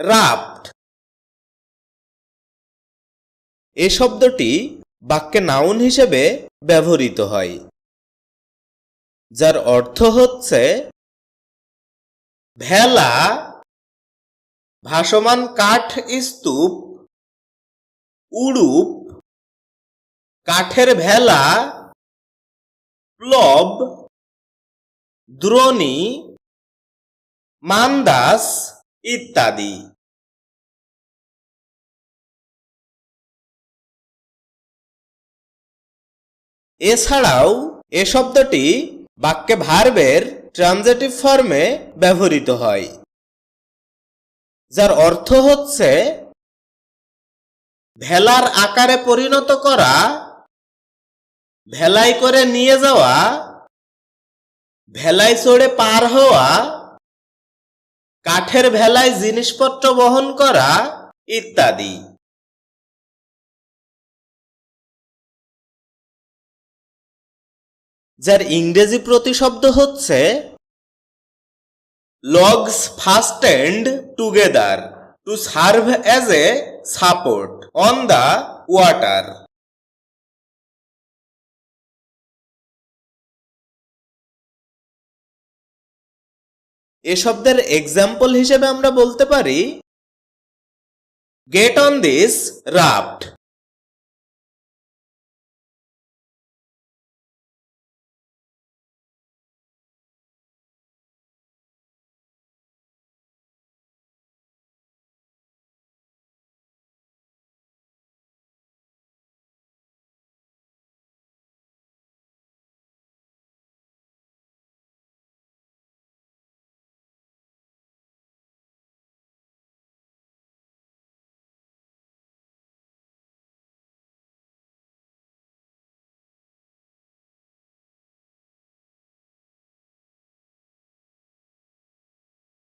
Raft এ শব্দটি বাক্যে noun হিসেবে ব্যবহৃত হয়, যার অর্থ হচ্ছে ভেলা, ভাসমান কাঠ স্তূপ, উড়ুপ, কাঠের ভেলা, প্লব, দ্রোণী, মান্দাস ইত্যাদি। এছাড়াও এ শব্দটি বাক্যে ভার্বের ট্রানজেটিভ ফর্মে ব্যবহৃত হয়, যার অর্থ হচ্ছে ভেলার আকারে পরিণত করা, ভেলাই করে নিয়ে যাওয়া, ভেলাই চড়ে পার হওয়া কাঠের ভেলায় জিনিসপত্র বহন করা ইত্যাদি। যার ইংরেজি প্রতিশব্দ হচ্ছে logs fastened together to serve as a support on the water এ শব্দের এক্সাম্পল হিসেবে আমরা বলতে পারি গেট অন দিস রাফট